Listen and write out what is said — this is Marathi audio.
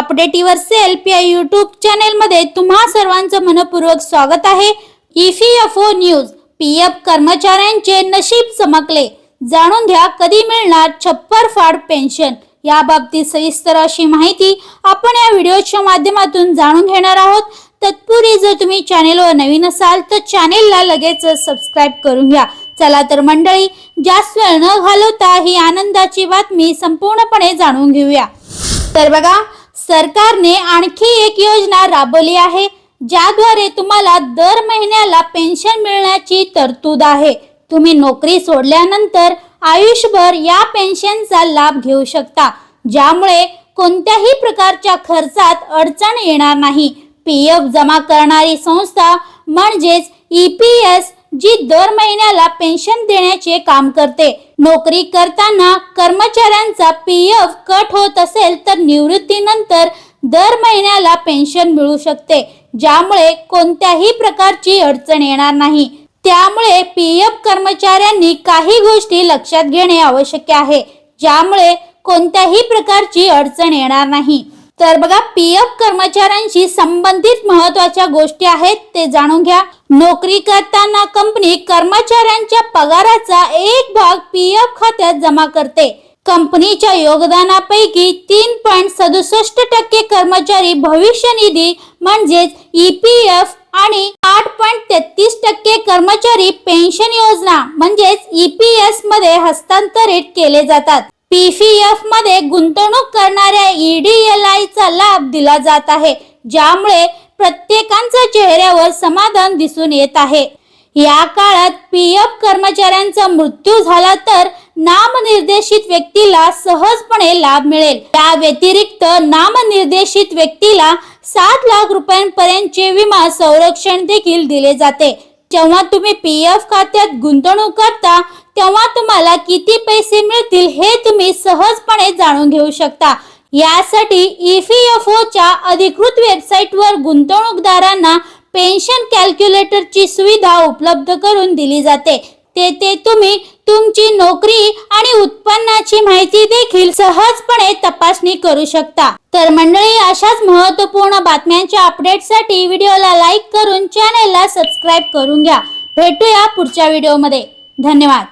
अपडेटीवर सेल्फ या यूट्यूब चॅनेलमध्ये तुम्हा सर्वांचं मनपूर्वक स्वागत आहे. ओ न्यूज पी एफ कर्मचाऱ्यांचे नशीब चमकले. जाणून घ्या कधी मिळणार छप्पर फाड पेन्शन. या बाबतीत सविस्तर अशी माहिती आपण या व्हिडिओच्या माध्यमातून जाणून घेणार आहोत. तत्पूर्वी जर तुम्ही चॅनेलवर नवीन असाल तर चॅनेलला लगेच सबस्क्राईब करून घ्या. चला तर मंडळी जास्त वेळ न घालवता ही आनंदाची बातमी संपूर्णपणे जाणून घेऊया. तर बघा सरकारने आणखी एक योजना राबवली आहे ज्याद्वारे तुम्हाला दर महिन्याला पेन्शन मिळण्याची तरतूद आहे. तुम्ही नोकरी सोडल्यानंतर आयुष्यभर या पेन्शनचा लाभ घेऊ शकता ज्यामुळे कोणत्याही प्रकारच्या खर्चात अडचण येणार नाही. पी एफ जमा करणारी संस्था म्हणजेच ई पी एस जी दर महिन्याला पेन्शन देण्याचे काम करते. नोकरी करताना कर्मचाऱ्यांचा पी एफ कट होत असेल तर निवृत्तीनंतर दर महिन्याला पेन्शन मिळू शकते. ज्यामुळे कोणत्याही प्रकारची अडचण येणार नाही. त्यामुळे पी एफ कर्मचाऱ्यांनी काही गोष्टी लक्षात घेणे आवश्यक आहे. ज्यामुळे कोणत्याही प्रकारची अडचण येणार नाही. तर बघा पी एफ कर्मचाऱ्यांशी संबंधित महत्त्वाच्या गोष्टी आहेत ते जाणून घ्या. नोकरी करताना कंपनी कर्मचाऱ्यांच्या पगाराचा एक भाग पी एफ खात्यात जमा करते. कंपनीच्या योगदानापैकी तीन पॉईंट सदुसष्ट टक्के कर्मचारी भविष्य निधी म्हणजेच ई पी एफ आणि आठ पॉईंट तेहतीस टक्के कर्मचारी पेन्शन योजना म्हणजेच ई पी एसमध्ये हस्तांतरित केले जातात. पीपीएफमध्ये गुंतवणूक करणाऱ्या ईडीएलआय लाभ दिला जात आहे ज्यामुळे प्रत्येकांच्या चेहऱ्यावर समाधान दिसून येत आहे. या काळात पी एफ कर्मचाऱ्यांचा मृत्यू झाला तर नामनिर्देशित व्यक्तीला सहजपणे लाभ मिळेल. त्या व्यतिरिक्त नामनिर्देशित व्यक्तीला सात लाख रुपयांपर्यंतचे विमा संरक्षण देखील दिले जाते. जेव्हा तुम्ही पी एफ खात्यात गुंतवणूक करता तेव्हा तुम्हाला किती पैसे मिळतील हे तुम्ही सहजपणे जाणून घेऊ शकता. यासाठी EPFO च्या अधिकृत वेबसाईटवर गुंतवणूकदारांना पेन्शन कॅल्क्युलेटरची सुविधा उपलब्ध करून दिली जाते. तेथे तुम्ही तुमची नोकरी आणि उत्पन्नाची माहिती देखील सहजपणे तपासणी करू शकता. तर मंडळी अशाच महत्त्वपूर्ण बातम्यांच्या अपडेटसाठी व्हिडिओला लाईक करून चॅनेलला सबस्क्राईब करून घ्या. भेटूया पुढच्या व्हिडिओमध्ये धन्यवाद.